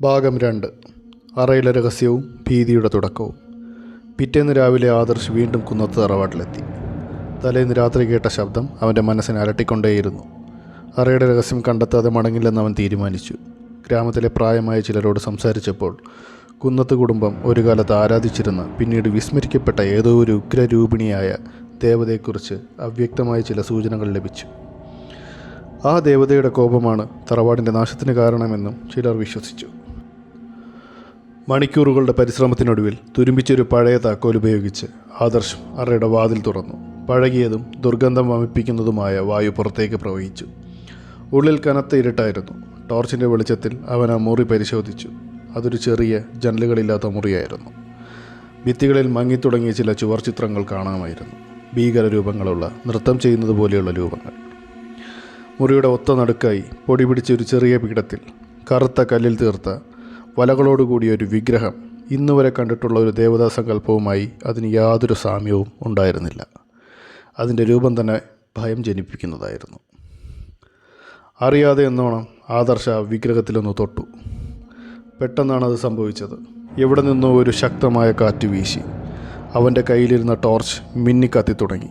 ഭാഗം രണ്ട്. അറയിലെ രഹസ്യവും ഭീതിയുടെ തുടക്കവും. പിറ്റേന്ന് രാവിലെ ആദർശ് വീണ്ടും കുന്നത്ത് തറവാട്ടിലെത്തി. തലേന്ന് രാത്രി കേട്ട ശബ്ദം അവന്റെ മനസ്സിനെ അലട്ടിക്കൊണ്ടേയിരുന്നു. അറയുടെ രഹസ്യം കണ്ടെത്താതെ മടങ്ങില്ലെന്ന് അവൻ തീരുമാനിച്ചു. ഗ്രാമത്തിലെ പ്രായമായ ചിലരോട് സംസാരിച്ചപ്പോൾ കുന്നത്ത് കുടുംബം ഒരു കാലത്ത് ആരാധിച്ചിരുന്ന പിന്നീട് വിസ്മരിക്കപ്പെട്ട ഏതോ ഒരു ഉഗ്രരൂപിണിയായ ദേവതയെക്കുറിച്ച് അവ്യക്തമായ ചില സൂചനകൾ ലഭിച്ചു. ആ ദേവതയുടെ കോപമാണ് തറവാടിന്റെ നാശത്തിന് കാരണമെന്നും ചിലർ വിശ്വസിച്ചു. മണിക്കൂറുകളുടെ പരിശ്രമത്തിനൊടുവിൽ തുരുമ്പിച്ചൊരു പഴയ താക്കോൽ ഉപയോഗിച്ച് ആദർശ് അറയുടെ വാതിൽ തുറന്നു. പഴകിയതും ദുർഗന്ധം വമിപ്പിക്കുന്നതുമായ വായു പുറത്തേക്ക് പ്രവഹിച്ചു. ഉള്ളിൽ കനത്ത ഇരുട്ടായിരുന്നു. ടോർച്ചിന്റെ വെളിച്ചത്തിൽ അവൻ ആ മുറി പരിശോധിച്ചു. അതൊരു ചെറിയ ജനലുകളില്ലാത്ത മുറിയായിരുന്നു. ഭിത്തികളിൽ മങ്ങിത്തുടങ്ങിയ ചില ചുവർ ചിത്രങ്ങൾ കാണാമായിരുന്നു. ഭീകര രൂപങ്ങളുള്ള നൃത്തം ചെയ്യുന്നത് പോലെയുള്ള രൂപങ്ങൾ. മുറിയുടെ ഒത്ത നടുക്കായി പൊടി പിടിച്ച ഒരു ചെറിയ പീഠത്തിൽ കറുത്ത കല്ലിൽ തീർത്ത വലകളോടുകൂടിയ ഒരു വിഗ്രഹം ഇന്നുവരെ കണ്ടിട്ടുള്ള ഒരു ദേവതാ സങ്കല്പവുമായി അതിന് യാതൊരു സാമ്യവും ഉണ്ടായിരുന്നില്ല. അതിന്റെ രൂപം തന്നെ ഭയം ജനിപ്പിക്കുന്നതായിരുന്നു. അറിയാതെ എന്നോണം ആദർശ വിഗ്രഹത്തിലൊന്ന് തൊട്ടു. പെട്ടെന്നാണ് അത് സംഭവിച്ചത്. എവിടെ നിന്നോ ഒരു ശക്തമായ കാറ്റ് വീശി. അവന്റെ കയ്യിലിരുന്ന ടോർച്ച് മിന്നിക്കത്തി തുടങ്ങി.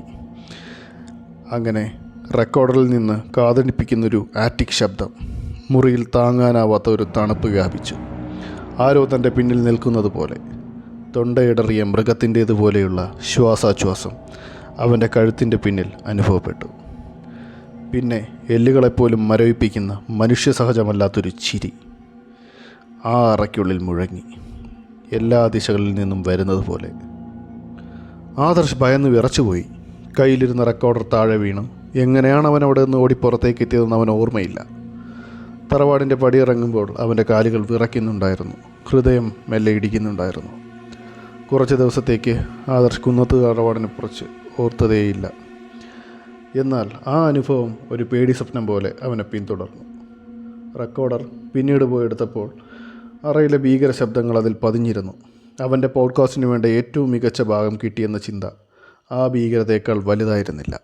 അങ്ങനെ റെക്കോർഡറിൽ നിന്ന് കാതണിപ്പിക്കുന്നൊരു ആറ്റിക് ശബ്ദം മുറിയിൽ താങ്ങാനാവാത്ത ഒരു തണുപ്പ് വ്യാപിച്ചു. ആരോ തന്റെ പിന്നിൽ നിൽക്കുന്നത് പോലെ. തൊണ്ടയിടറിയ മൃഗത്തിന്റേതുപോലെയുള്ള ശ്വാസാശ്വാസം അവന്റെ കഴുത്തിന്റെ പിന്നിൽ അനുഭവപ്പെട്ടു. പിന്നെ എല്ലുകളെപ്പോലും മരവിപ്പിക്കുന്ന മനുഷ്യസഹജമല്ലാത്തൊരു ചിരി ആ അറയ്ക്കുള്ളിൽ മുഴങ്ങി. എല്ലാ ദിശകളിൽ നിന്നും വരുന്നത് പോലെ ആദർശ് ഭയന്ന് വിറച്ചുപോയി. കയ്യിലിരുന്ന റെക്കോർഡർ താഴെ വീണു. എങ്ങനെയാണ് അവൻ അവിടെ നിന്ന് ഓടി പുറത്തേക്ക് എത്തിയതെന്ന് അവൻ ഓർമ്മയില്ല. തറവാടിന്റെ പടിയിറങ്ങുമ്പോൾ അവന്റെ കാലുകൾ വിറയ്ക്കുന്നുണ്ടായിരുന്നു. ഹൃദയം മെല്ലെ ഇടിക്കുന്നുണ്ടായിരുന്നു. കുറച്ച് ദിവസത്തേക്ക് ആദർശ് കുന്നത്ത് തറവാടിനെ കുറിച്ച് ഓർത്തതേയില്ല. എന്നാൽ ആ അനുഭവം ഒരു പേടി സ്വപ്നം പോലെ അവനെ പിന്തുടർന്നു. റെക്കോർഡർ പിന്നീട് പോയെടുത്തപ്പോൾ അറയിലെ ഭീകര ശബ്ദങ്ങൾ അതിൽ പതിഞ്ഞിരുന്നു. അവന്റെ പോഡ്കാസ്റ്റിന് വേണ്ട ഏറ്റവും മികച്ച ഭാഗം കിട്ടിയെന്ന ചിന്ത ആ ഭീകരതയേക്കാൾ വലുതായിരുന്നില്ല.